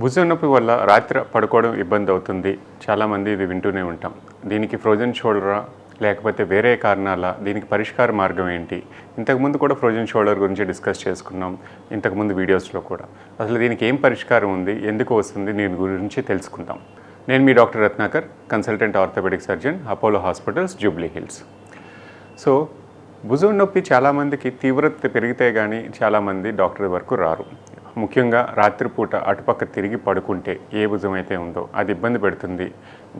భుజం నొప్పి వల్ల రాత్రి పడుకోవడం ఇబ్బంది అవుతుంది. చాలామంది ఇది వింటూనే ఉంటాం. దీనికి ఫ్రోజన్ షోల్డరా లేకపోతే వేరే కారణాల దీనికి పరిష్కార మార్గం ఏంటి? ఇంతకుముందు కూడా ఫ్రోజన్ షోల్డర్ గురించి డిస్కస్ చేసుకున్నాం. ఇంతకుముందు వీడియోస్లో కూడా. అసలు దీనికి ఏం పరిష్కారం ఉంది? ఎందుకు వస్తుంది? దీని గురించి తెలుసుకుందాం. నేను మీ doctor Ratnakar consultant orthopaedic surgeon Apollo hospitals Jubilee Hills so భుజం నొప్పి చాలామందికి తీవ్రత పెరిగితే కానీ చాలామంది డాక్టర్ వరకు రారు. ముఖ్యంగా రాత్రిపూట అటుపక్క తిరిగి పడుకుంటే ఏ భుజం అయితే ఉందో అది ఇబ్బంది పెడుతుంది.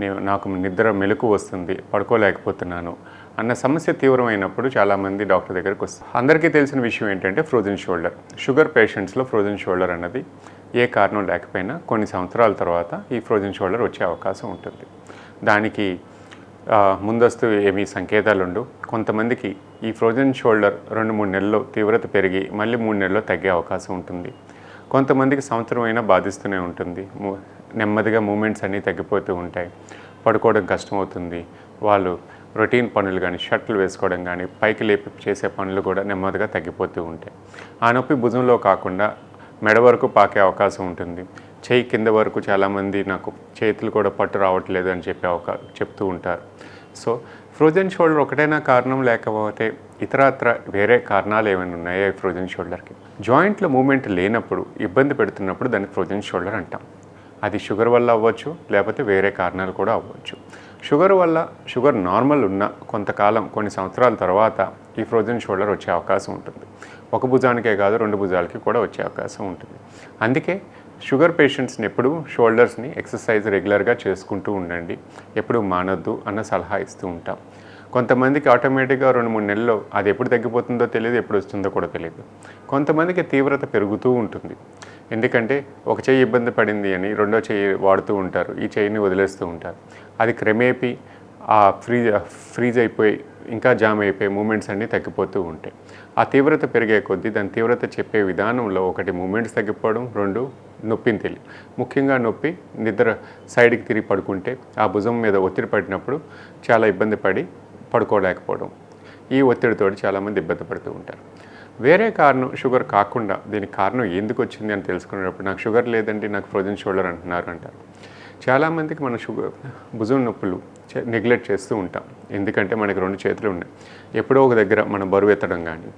నేను నాకు నిద్ర మెలకు వస్తుంది పడుకోలేకపోతున్నాను అన్న సమస్య తీవ్రమైనప్పుడు చాలామంది డాక్టర్ దగ్గరికి వస్తారు అందరికీ తెలిసిన విషయం ఏంటంటే ఫ్రోజన్ షోల్డర్. షుగర్ పేషెంట్స్లో ఫ్రోజన్ షోల్డర్ అన్నది ఏ కారణం లేకపోయినా కొన్ని సంవత్సరాల తర్వాత ఈ ఫ్రోజన్ షోల్డర్ వచ్చే అవకాశం ఉంటుంది. దానికి ముందస్తు ఏమీ సంకేతాలు ఉండవు కొంతమందికి ఈ ఫ్రోజన్ షోల్డర్ రెండు మూడు నెలల్లో తీవ్రత పెరిగి మళ్ళీ మూడు నెలల్లో తగ్గే అవకాశం ఉంటుంది. కొంతమందికి సంవత్సరం అయినా బాధిస్తూనే ఉంటుంది. నెమ్మదిగా మూమెంట్స్ అన్నీ తగ్గిపోతూ ఉంటాయి. పడుకోవడం కష్టమవుతుంది. వాళ్ళు రొటీన్ పనులు కానీ షర్ట్లు వేసుకోవడం కానీ పైకి లేపి చేసే పనులు కూడా నెమ్మదిగా తగ్గిపోతూ ఉంటాయి. ఆ నొప్పి భుజంలో కాకుండా మెడ వరకు పాకే అవకాశం ఉంటుంది. చేయి కింద వరకు చాలామంది నాకు చేతులు కూడా పట్టు రావట్లేదు అని చెప్పి అవకా చెప్తూ ఉంటారు. సో ఫ్రోజన్ షోల్డర్ ఒకటైనా కారణం లేకపోతే ఇతరత్ర వేరే కారణాలు ఏమైనా ఉన్నాయా ఈ ఫ్రోజన్ షోల్డర్కి జాయింట్లో మూమెంట్ లేనప్పుడు ఇబ్బంది పెడుతున్నప్పుడు దాన్ని ఫ్రోజన్ షోల్డర్ అంటాం. అది షుగర్ వల్ల అవ్వచ్చు లేకపోతే వేరే కారణాలు కూడా అవ్వచ్చు. షుగర్ వల్ల షుగర్ నార్మల్ ఉన్న కొంతకాలం కొన్ని సంవత్సరాల తర్వాత ఈ ఫ్రోజన్ షోల్డర్ వచ్చే అవకాశం ఉంటుంది. ఒక భుజానికే కాదు రెండు భుజాలకి కూడా వచ్చే అవకాశం ఉంటుంది. అందుకే షుగర్ పేషెంట్స్ని ఎప్పుడు షోల్డర్స్ని ఎక్సర్సైజ్ రెగ్యులర్గా చేసుకుంటూ ఉండండి. ఎప్పుడు మానొద్దు అన్న సలహా ఇస్తూ ఉంటాం. కొంతమందికి ఆటోమేటిక్గా రెండు మూడు నెలల్లో అది ఎప్పుడు తగ్గిపోతుందో తెలియదు ఎప్పుడు వస్తుందో కూడా తెలియదు. కొంతమందికి తీవ్రత పెరుగుతూ ఉంటుంది. ఎందుకంటే ఒక చెయ్యి ఇబ్బంది పడింది అని రెండో చెయ్యి వాడుతూ ఉంటారు ఈ చెయ్యిని వదిలేస్తూ ఉంటారు. అది క్రమేపీ ఆ ఫ్రీజ్ ఫ్రీజ్ అయిపోయి ఇంకా జామ్ అయిపోయి మూమెంట్స్ అన్నీ తగ్గిపోతూ ఉంటాయి. ఆ తీవ్రత పెరిగే కొద్దీ దాని తీవ్రత చెప్పే విధానంలో ఒకటి మూమెంట్స్ తగ్గిపోవడం రెండు నొప్పిని తెలియ ముఖ్యంగా నొప్పి నిద్ర సైడ్కి తిరిగి పడుకుంటే ఆ భుజం మీద ఒత్తిడి పడినప్పుడు చాలా ఇబ్బంది పడి పడుకోలేకపోవడం. ఈ ఒత్తిడితో చాలామంది ఇబ్బంది పడుతూ ఉంటారు. వేరే కారణం షుగర్ కాకుండా దీనికి కారణం ఎందుకు వచ్చింది అని తెలుసుకునేటప్పుడు నాకు షుగర్ లేదండి నాకు ఫ్రోజన్ షోల్డర్ అంటున్నారు అంటారు. చాలామందికి మన షుగర్ భుజం నొప్పులు నెగ్లెక్ట్ చేస్తూ ఉంటాం. ఎందుకంటే మనకి రెండు చేతులు ఉన్నాయి. ఎప్పుడో ఒక దగ్గర మనం బరువు ఎత్తడం కానీ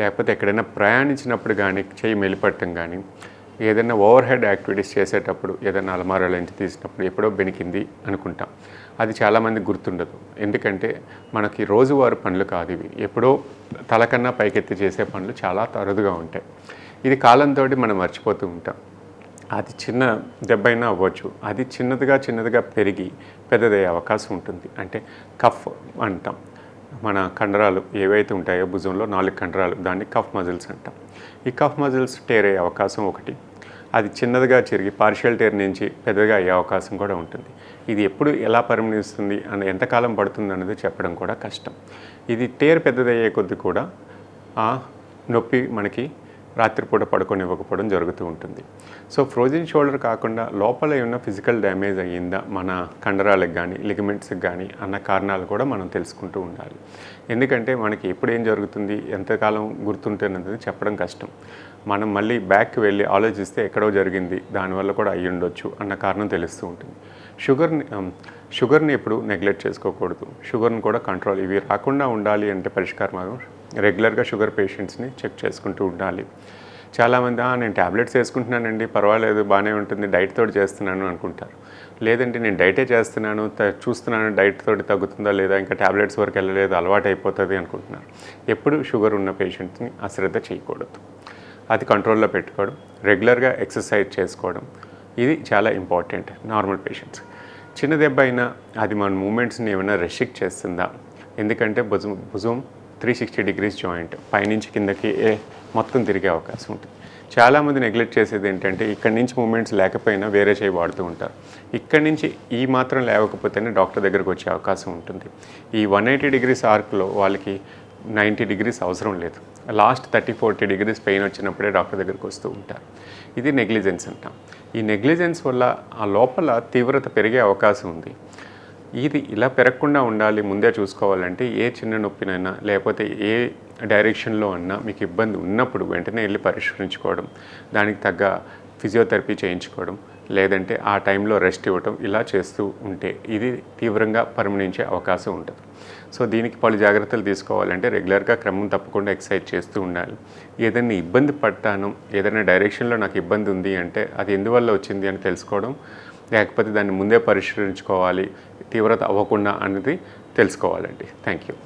లేకపోతే ఎక్కడైనా ప్రయాణించినప్పుడు కానీ చేయి మెలిపెట్టడం కానీ ఏదైనా ఓవర్ హెడ్ యాక్టివిటీస్ చేసేటప్పుడు ఏదైనా అలమారాల నుంచి తీసినప్పుడు ఎప్పుడో బెనికింది అనుకుంటాం. అది చాలామంది గుర్తుండదు. ఎందుకంటే మనకి రోజువారి పనులు కాదు ఇవి. ఎప్పుడో తలకన్నా పైకెత్తి చేసే పనులు చాలా తరుదుగా ఉంటాయి. ఇది కాలంతో మనం మర్చిపోతూ ఉంటాం. అది చిన్న దెబ్బ అయినా అవ్వచ్చు. అది చిన్నదిగా చిన్నదిగా పెరిగి పెద్దదయ్యే అవకాశం ఉంటుంది. అంటే కఫ్ అంటాం. మన కండరాలు ఏవైతే ఉంటాయో భుజంలో నాలుగు కండరాలు దాన్ని కఫ్ మజిల్స్ అంటాం. ఈ కఫ్ మజిల్స్ టేర్ అయ్యే అవకాశం ఒకటి. అది చిన్నదిగా చిరిగి పార్షియల్ టేర్ నుంచి పెద్దగా అయ్యే అవకాశం కూడా ఉంటుంది. ఇది ఎప్పుడు ఎలా పరిణమిస్తుంది అని ఎంతకాలం పడుతుంది అన్నది చెప్పడం కూడా కష్టం. ఇది టేర్ పెద్దదయ్యే కొద్ది కూడా ఆ నొప్పి మనకి రాత్రిపూట పడుకొనివ్వకపోవడం జరుగుతూ ఉంటుంది. సో ఫ్రోజన్ షోల్డర్ కాకుండా లోపల ఉన్న ఫిజికల్ డ్యామేజ్ అయ్యిందా? మన కండరాలకు కానీ లిగమెంట్స్కి కానీ అన్న కారణాలు కూడా మనం తెలుసుకుంటూ ఉండాలి. ఎందుకంటే మనకి ఎప్పుడు ఏం జరుగుతుంది? ఎంతకాలం గుర్తుంటున్నది చెప్పడం కష్టం. మనం మళ్ళీ బ్యాక్కి వెళ్ళి ఆలోచిస్తే ఎక్కడో జరిగింది దానివల్ల కూడా అయ్యి ఉండొచ్చు అన్న కారణం తెలుస్తూ ఉంటుంది. షుగర్ని షుగర్ని ఎప్పుడు నెగ్లెక్ట్ చేసుకోకూడదు. షుగర్ని కూడా కంట్రోల్ ఇవి రాకుండా ఉండాలి అంటే పరిష్కార మార్గం రెగ్యులర్గా షుగర్ పేషెంట్స్ని చెక్ చేసుకుంటూ ఉండాలి. చాలామంది నేను ట్యాబ్లెట్స్ వేసుకుంటున్నానండి పర్వాలేదు బాగానే ఉంటుంది డైట్ తోటి చేస్తున్నాను అనుకుంటారు. లేదంటే నేను డైటే చేస్తున్నాను చూస్తున్నాను డైట్ తోటి తగ్గుతుందా లేదా ఇంకా ట్యాబ్లెట్స్ వరకు వెళ్ళలేదు అలవాటు అయిపోతుంది అనుకుంటున్నారు. ఎప్పుడు షుగర్ ఉన్న పేషెంట్స్ని అశ్రద్ధ చేయకూడదు. అది కంట్రోల్లో పెట్టుకోవడం రెగ్యులర్గా ఎక్సర్సైజ్ చేసుకోవడం ఇది చాలా ఇంపార్టెంట్ నార్మల్ పేషెంట్స్. చిన్న దెబ్బ అయినా అది మన మూమెంట్స్ని ఏమైనా రెస్ట్రిక్ట్ చేస్తుందా? ఎందుకంటే భుజం భుజం త్రీ సిక్స్టీ డిగ్రీస్ జాయింట్. పైనుంచి కిందకి ఏ మొత్తం తిరిగే అవకాశం ఉంటుంది. చాలామంది నెగ్లెక్ట్ చేసేది ఏంటంటే ఇక్కడి నుంచి మూమెంట్స్ లేకపోయినా వేరే చేయి వాడుతూ ఉంటారు. ఇక్కడి నుంచి ఈ మాత్రం లేవకపోతేనే డాక్టర్ దగ్గరకు వచ్చే అవకాశం ఉంటుంది. ఈ వన్ ఎయిటీ డిగ్రీస్ ఆర్క్లో వాళ్ళకి నైంటీ డిగ్రీస్ అవసరం లేదు. Last thirty forty degrees pain వచ్చినప్పుడే డాక్టర్ దగ్గరికి వస్తూ ఉంటారు. ఇది నెగ్లిజెన్స్ అంటాం. ఈ నెగ్లిజెన్స్ వల్ల ఆ లోపల తీవ్రత పెరిగే అవకాశం ఉంది. ఇది ఇలా పెరగకుండా ఉండాలి ముందే చూసుకోవాలంటే ఏ చిన్న నొప్పినైనా లేకపోతే ఏ డైరెక్షన్లో అన్నా మీకు ఇబ్బంది ఉన్నప్పుడు వెంటనే వెళ్ళి పరిష్కరించుకోవడం దానికి తగ్గ ఫిజియోథెరపీ చేయించుకోవడం లేదంటే ఆ టైంలో రెస్ట్ ఇవ్వటం ఇలా చేస్తూ ఉంటే ఇది తీవ్రంగా పరిగణించే అవకాశం ఉంటుంది. సో దీనికి పలు జాగ్రత్తలు తీసుకోవాలంటే రెగ్యులర్గా క్రమం తప్పకుండా ఎక్సర్సైజ్ చేస్తూ ఉండాలి. ఏదైనా ఇబ్బంది పడ్డాను ఏదైనా డైరెక్షన్లో నాకు ఇబ్బంది ఉంది అంటే అది ఎందువల్ల వచ్చింది అని తెలుసుకోవడం లేకపోతే దాన్ని ముందే పరిష్కరించుకోవాలి తీవ్రత అవ్వకుండా అనేది తెలుసుకోవాలండి. Thank you